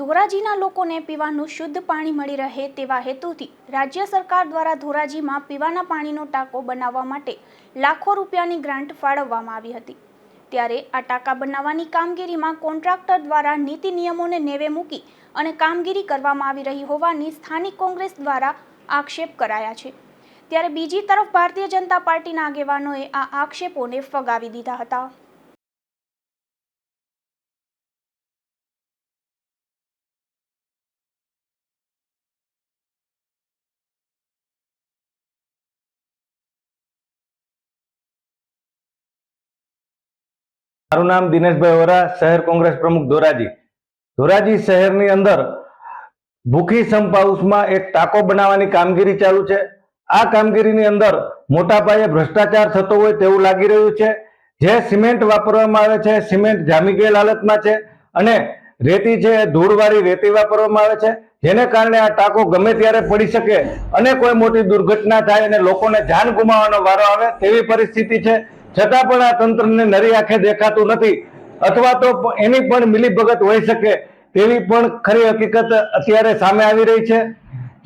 ધોરાજીના લોકોને પીવાનું શુદ્ધ પાણી મળી રહે તેવા હેતુથી રાજ્ય સરકાર દ્વારા ધોરાજીમાં પીવાના પાણીનો ટાંકો બનાવવા માટે લાખો રૂપિયાની ગ્રાન્ટ ફાળવવામાં આવી હતી. ત્યારે આ ટાંકા બનાવવાની કામગીરીમાં કોન્ટ્રાક્ટર દ્વારા નીતિ નિયમોને નેવે મૂકી અને કામગીરી કરવામાં આવી રહી હોવાની સ્થાનિક કોંગ્રેસ દ્વારા આક્ષેપ કરાયા છે. ત્યારે બીજી તરફ ભારતીય જનતા પાર્ટીના આગેવાનોએ આ આક્ષેપોને ફગાવી દીધા હતા. મારું નામ દિનેશભાઈ વોરા, શહેર કોંગ્રેસ પ્રમુખ ધોરાજી. ધોરાજી શહેરની અંદર ભૂખી સંપ હાઉસમાં એક ટાંકો બનાવવાની કામગીરી ચાલુ છે. આ કામગીરીની અંદર મોટા પાયે ભ્રષ્ટાચાર થતો હોય તેવું લાગી રહ્યું છે. જે સિમેન્ટ વાપરવામાં આવે છે, સિમેન્ટ જામી ગયેલ હાલતમાં છે અને રેતી છે, ધૂળવાળી રેતી વાપરવામાં આવે છે. જેને કારણે આ ટાંકો ગમે ત્યારે પડી શકે અને કોઈ મોટી દુર્ઘટના થાય અને લોકોને જાન ગુમાવવાનો વારો આવે તેવી પરિસ્થિતિ છે. છતાં પણ આ તંત્રને નરી આંખે દેખાતું નથી. અથવા તો એની પણ મિલીભગત હોઈ શકે તેવી પણ ખરી હકીકત અત્યારે સામે આવી રહી છે.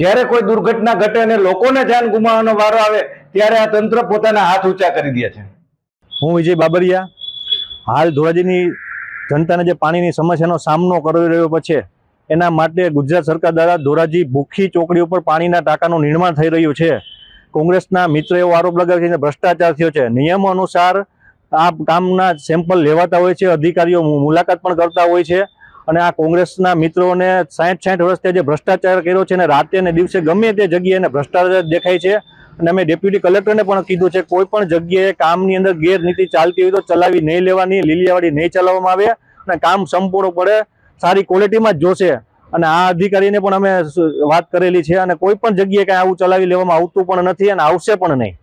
જ્યારે કોઈ દુર્ઘટના ઘટે અને લોકોને જાન ગુમાવવાનો વારો આવે, ત્યારે આ તંત્ર પોતાના હાથ ઊંચા કરી દે છે. હું વિજય બાબરિયા. હાલ ધોરાજીની જનતાને જે પાણીની સમસ્યાનો સામનો કરી રહ્યો પછી, એના માટે ગુજરાત સરકાર દ્વારા ધોરાજી ભૂખી ચોકડી ઉપર પાણીના ટાંકાનું નિર્માણ થઈ રહ્યું છે. કોંગ્રેસના મિત્ર એવો આરોપ લગાવે છે ભ્રષ્ટાચાર થયો છે. નિયમો અનુસાર આ કામના સેમ્પલ લેવાતા હોય છે, અધિકારીઓ મુલાકાત પણ કરતા હોય છે અને આ કોંગ્રેસના મિત્રોને સાઠ સાઠ વર્ષથી જે ભ્રષ્ટાચાર કર્યો છે અને રાતે અને દિવસે ગમે તે જગ્યાએ ભ્રષ્ટાચાર દેખાય છે. અને અમે ડેપ્યુટી કલેક્ટરને પણ કીધું છે, કોઈ પણ જગ્યાએ કામની અંદર ગેરનીતિ ચાલતી હોય તો ચલાવી નહીં લેવાની, લીલીયાવાડી નહીં ચલાવવામાં આવે અને કામ સંપૂર્ણપણે સારી ક્વોલિટીમાં જ જોશે. અને આ અધિકારીને પણ અમે વાત કરેલી છે અને કોઈ પણ જગ્યાએ કાંઈ આવું ચલાવી લેવામાં આવતું પણ નથી અને આવશે પણ નહીં.